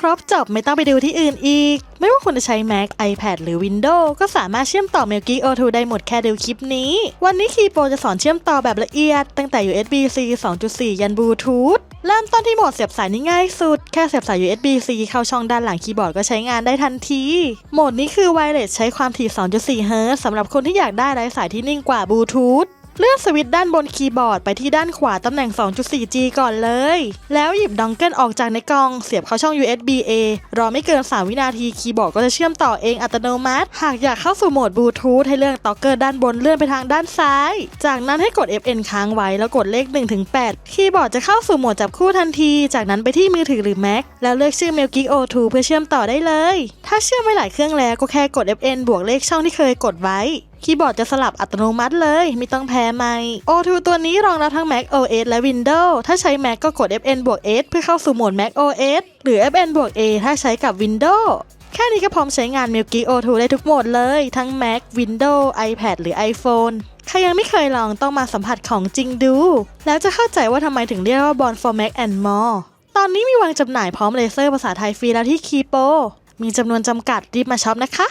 ครบจบไม่ต้องไปดูที่อื่นอีก ไม่ว่าคุณจะใช้ Mac iPad หรือ Windows ก็สามารถเชื่อมต่อ m i l k i O2 ได้หมดแค่ดูคลิปนี้ วันนี้คีโปจะสอนเชื่อมต่อแบบละเอียด ตั้งแต่ USB-C 2.4 ยันบลูทูธเริ่มต้นที่โหมดเสียบสายนี่ง่ายสุด แค่เสียบสาย USB-C เข้าช่องด้านหลังคีย์บอร์ดก็ใช้งานได้ทันที โหมดนี้คือ Wireless ใช้ความถี่ 2.4 เฮิร์ตซ์สำหรับคนที่อยากได้ไร้สายที่นิ่งกว่าบลูทูธ เลื่อนสวิตช์ด้านบนคีย์บอร์ดไปที่ด้านขวาตำแหน่ง 2.4G ก่อนเลย แล้วหยิบดองเกิลออกจากในกล่อง เสียบเข้าช่อง USB A รอไม่เกิน 3 วินาทีคีย์บอร์ดก็จะเชื่อมต่อเองอัตโนมัติ หากอยากเข้าสู่โหมดบลูทูธให้เลื่อนต็อกเกอร์ด้านบนเลื่อนไปทางด้านซ้าย จากนั้นให้กด FN ค้างไว้แล้วกดเลข 1-8 คีย์บอร์ดจะเข้าสู่โหมดจับคู่ทันที จากนั้นไปที่มือถือหรือ Mac แล้วเลือกชื่อ m a i l g i g O2 เพื่อเชื่อมต่อได้เลย ถ้าเชื่อมไว้หลายเครื่องแล้วก็แค่กด FN บวกเลขช่องที่เคยกดไว้ คีย์บอร์ดจะสลับอัตโนมัติเลย ไม่ต้องแพ้ไมค์ O2 ตัวนี้รองรับทั้ง Mac OS และ Windows ถ้าใช้ Mac ก็กด FN บวก S เพื่อเข้าสู่โหมด Mac OS หรือ FN บวก A ถ้าใช้กับ Windows แค่นี้ก็พร้อมใช้งาน m i l k i O2 ได้ทุกโหมดเลย ทั้ง Mac Windows iPad หรือ iPhone ใครยังไม่เคยลองต้องมาสัมผัสของจริงดู แล้วจะเข้าใจว่าทำไมถึงเรียกว่า Born for Mac and More ตอนนี้มีวางจำหน่ายพร้อมเลเซอร์ภาษาไทยฟรีแล้วที่คีโปมีจำนวนจำกัดรีบมาช็อปนะคะ